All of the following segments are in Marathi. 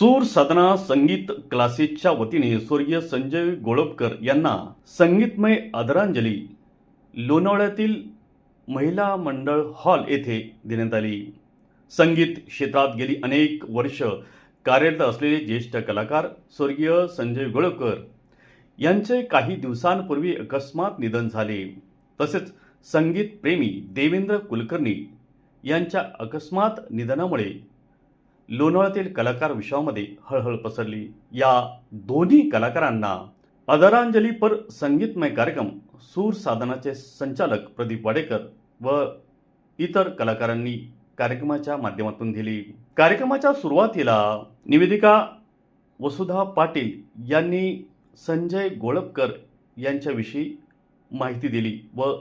सूर साधना संगीत क्लासेसच्या वतीने स्वर्गीय संजय गोळपकर यांना संगीतमय आदरांजली. लोणावळ्यातील महिला मंडळ हॉल येथे देण्यात आली. संगीत क्षेत्रात गेली अनेक वर्ष कार्यरत असलेले ज्येष्ठ कलाकार स्वर्गीय संजय गोळपकर यांचे काही दिवसांपूर्वी अकस्मात निधन झाले. तसेच संगीत प्रेमी देवेंद्र कुलकर्णी यांच्या अकस्मात निधनामुळे लोणावळ्यातील कलाकार विश्वामध्ये हळहळ पसरली. या दोन्ही कलाकारांना आदरांजलीपर संगीतमय कार्यक्रम सूर साधनाचे संचालक प्रदीप वाडेकर व इतर कलाकारांनी कार्यक्रमाच्या माध्यमातून दिली. कार्यक्रमाच्या सुरुवातीला निवेदिका वसुधा पाटील यांनी संजय गोळपकर यांच्याविषयी माहिती दिली व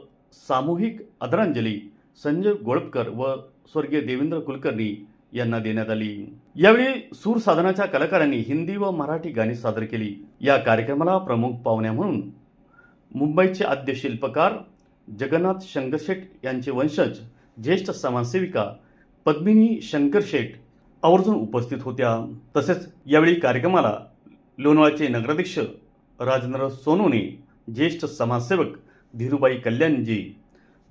सामूहिक आदरांजली संजय गोळपकर व स्वर्गीय देवेंद्र कुलकर्णी यांना देण्यात आली. यावेळी सूर साधनाच्या कलाकारांनी हिंदी व मराठी गाणी सादर केली. या कार्यक्रमाला प्रमुख पाहुण्या म्हणून मुंबईचे आद्य शिल्पकार जगन्नाथ शंकरशेठ यांचे वंशज ज्येष्ठ समाजसेविका पद्मिनी शंकरशेठ आवर्जून उपस्थित होत्या. तसेच यावेळी कार्यक्रमाला लोणावळ्याचे नगराध्यक्ष राजेंद्र सोनोने ज्येष्ठ समाजसेवक धीरूबाई कल्याणजी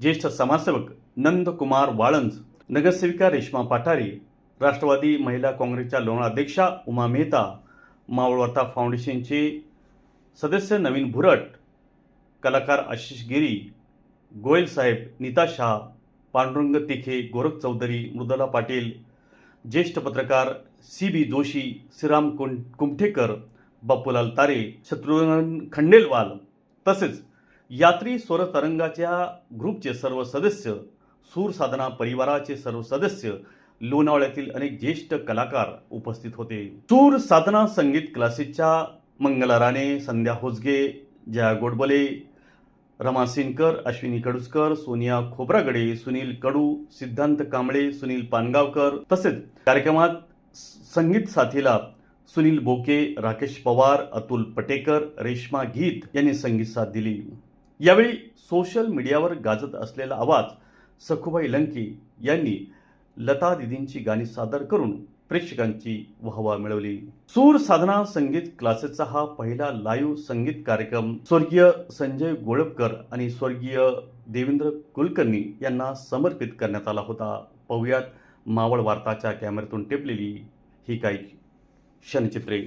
ज्येष्ठ समाजसेवक नंदकुमार वाळंज नगरसेविका रेश्मा पाठारे राष्ट्रवादी महिला काँग्रेसच्या लोणावळा अध्यक्षा उमा मेहता मावळवार्ता फाउंडेशनचे सदस्य नवीन भुरट कलाकार आशिष गिरी गोयल साहेब नीता शाह पांडुरंग तिखे गोरख चौधरी मृदला पाटील ज्येष्ठ पत्रकार सी बी जोशी श्रीराम कुं कुमठेकर बापूलाल तारे शत्रुघ्न खंडेलवाल तसेच यात्री स्वर तरंगाच्या ग्रुपचे सर्व सदस्य सूर साधना परिवाराचे सर्व सदस्य लोणावळ्यातील अनेक ज्येष्ठ कलाकार उपस्थित होते. सूर साधना संगीत क्लासेसच्या मंगला राणे संध्या होसगे जया गोडबले रमा सिनकर अश्विनी कडुसकर सोनिया खोब्रागडे सुनील कडू सिद्धांत कांबळे सुनील पानगावकर तसेच कार्यक्रमात संगीत साथीला सुनील बोके राकेश पवार अतुल पटेकर रेश्मा गीत यांनी संगीत साथ दिली. यावेळी सोशल मीडियावर गाजत असलेला आवाज सखुबाई लंके यांनी लता दिदींची गाणी सादर करून प्रेक्षकांची वाहवा मिळवली. सूर साधना संगीत क्लासेसचा हा पहिला लाईव्ह संगीत कार्यक्रम स्वर्गीय संजय गोळपकर आणि स्वर्गीय देवेंद्र कुलकर्णी यांना समर्पित करण्यात आला होता. पाहुयात मावळ वार्ताच्या कॅमेऱ्यातून टिपलेली ही काही क्षणचित्रे.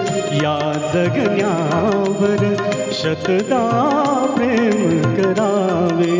या जगण्यावर शतदा प्रेम करावे.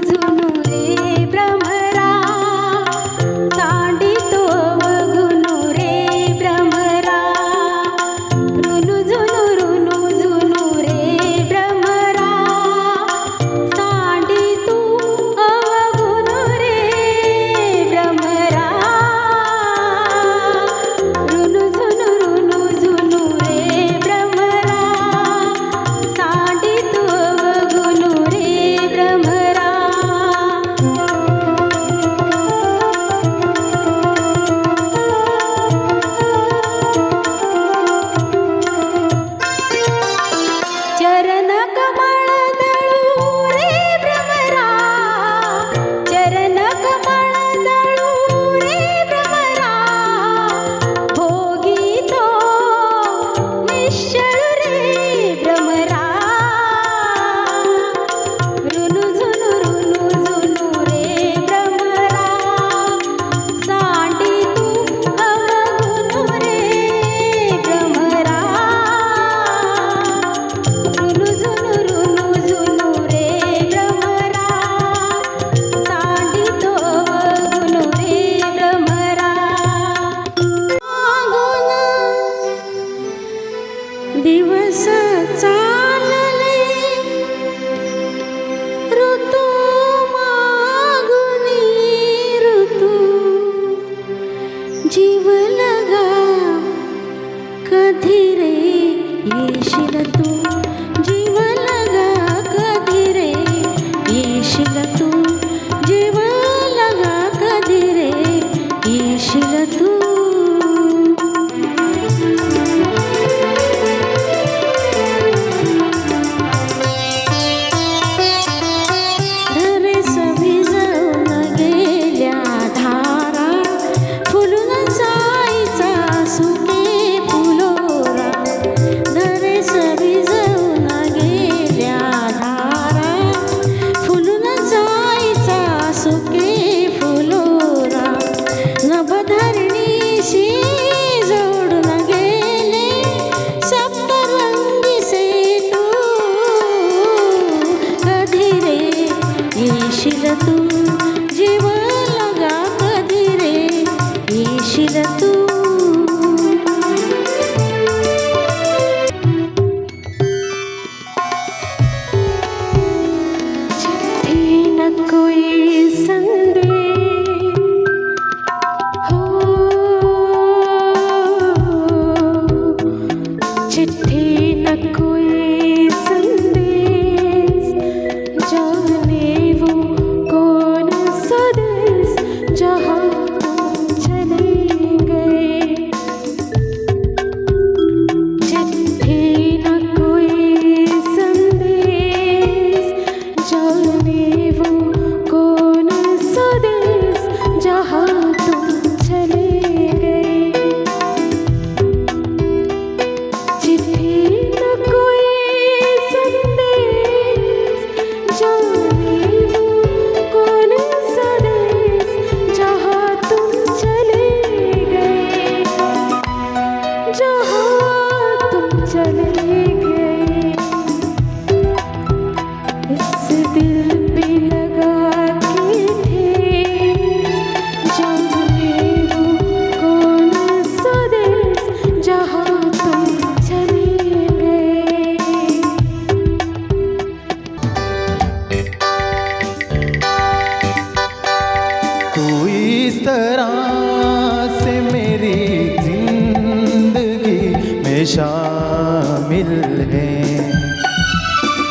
शामिल है।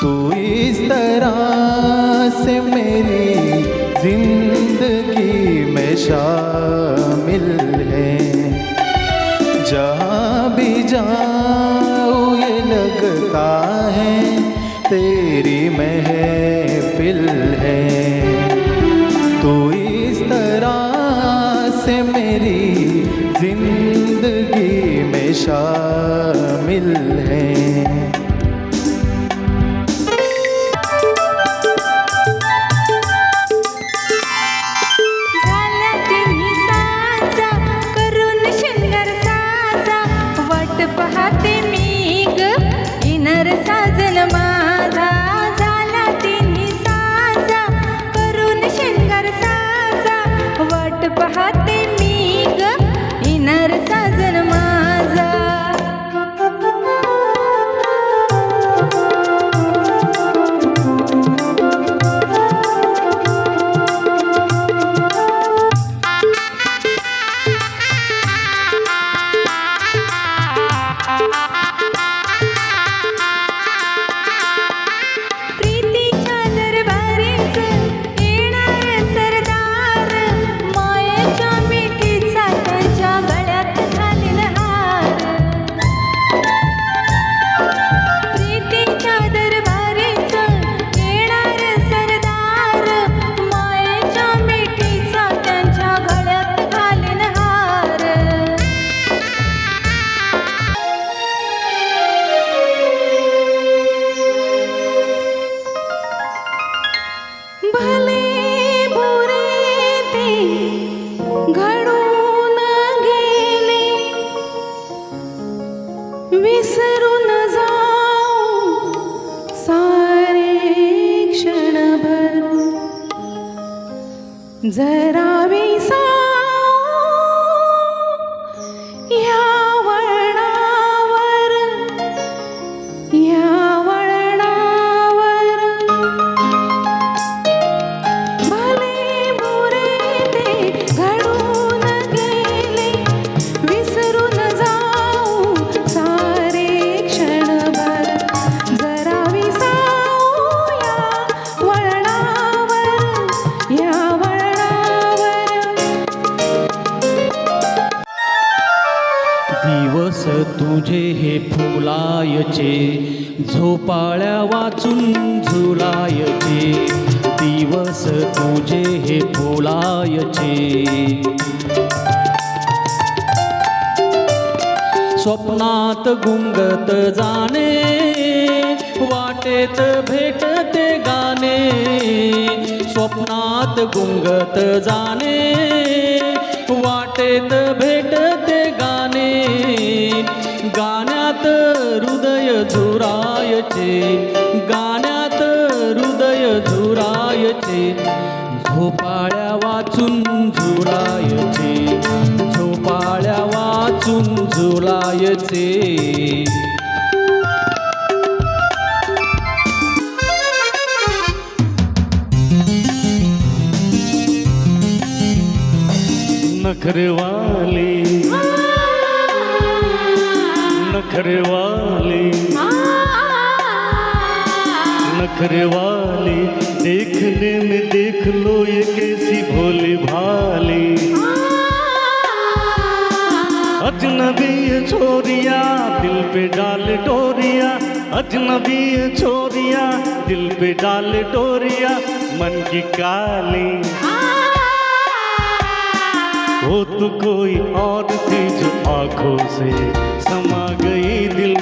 तू इस तरह से मेरी ज़िंदगी में शामिल है। जहाँ भी जाओ ये लगता है तेरी महफिल है। शामिल हैं। जरा वाचून झुलायचे दिवस तुझे हे बोलायचे स्वप्नात गुंगत जाणे वाटेत भेटते गाणे. स्वप्नात गुंगत जाणे वाटेत भेटते गाणे. गाण्यात हृदय झुरायचे गाण्यात हृदय झुरायचे झोपाळ्या वाचून झुरायचे झोपाळ्या वाचून झुलायचे. नखरेवाले नखरेवाले। नखरेवाले देखने में देख लो ये कैसी भोली भाली। अजनबी छोरिया दिल पे डाल डोरिया। अजनबी छोरिया दिल पे डाल डोरिया मन की काली। वो तो कोई और थी जो आंखों से समा गई दिल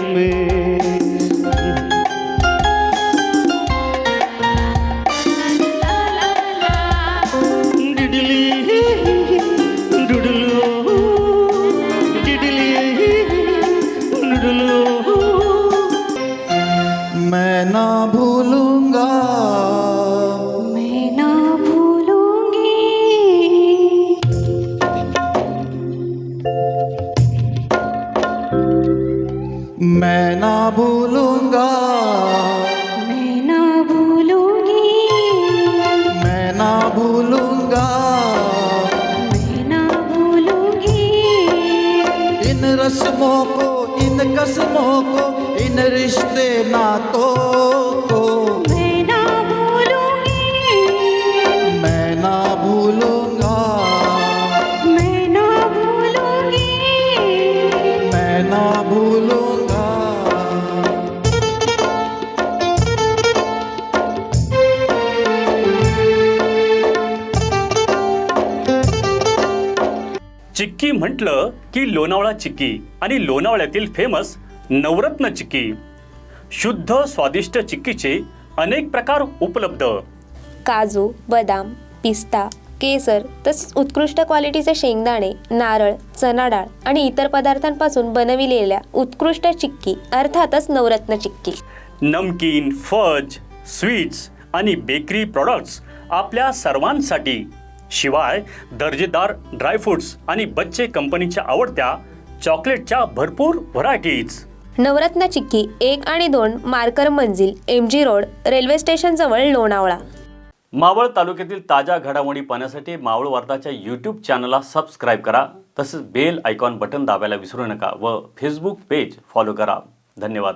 रिश्ते नातों को। मैं ना भूलूंगी। मैं ना भूलूंगा। मैं ना भूलूंगी। मैं ना भूलूंगा। चिक्की म्हटलं की लोणावळा चिक्की आणि लोणावळ्यातील फेमस नवरत्न चिक्की शुद्ध स्वादिष्ट चिक्कीचे अनेक प्रकार उपलब्ध. काजू बदाम पिस्ता केसर तसेच उत्कृष्ट क्वालिटीचे शेंगदाणे नारळ चना डाळ आणि इतर पदार्थांपासून बनविलेल्या उत्कृष्ट चिक्की अर्थातच नवरत्न चिक्की. नमकीन फज स्वीट्स आणि बेकरी प्रॉडक्ट्स आपल्या सर्वांसाठी. शिवाय दर्जेदार ड्रायफ्रुट्स आणि बच्चे कंपनीच्या आवडत्या चॉकलेटच्या भरपूर व्हरायटीज नवरत्न चिक्की एक आणि दोन मार्कर मंजिल एम जी रोड रेल्वे स्टेशनजवळ लोणावळा. मावळ तालुक्यातील ताज्या घडामोडी पाहण्यासाठी मावळ वार्ताच्या यूट्यूब चॅनलला सबस्क्राईब करा. तसेच बेल आयकॉन बटन दाबायला विसरू नका व फेसबुक पेज फॉलो करा. धन्यवाद.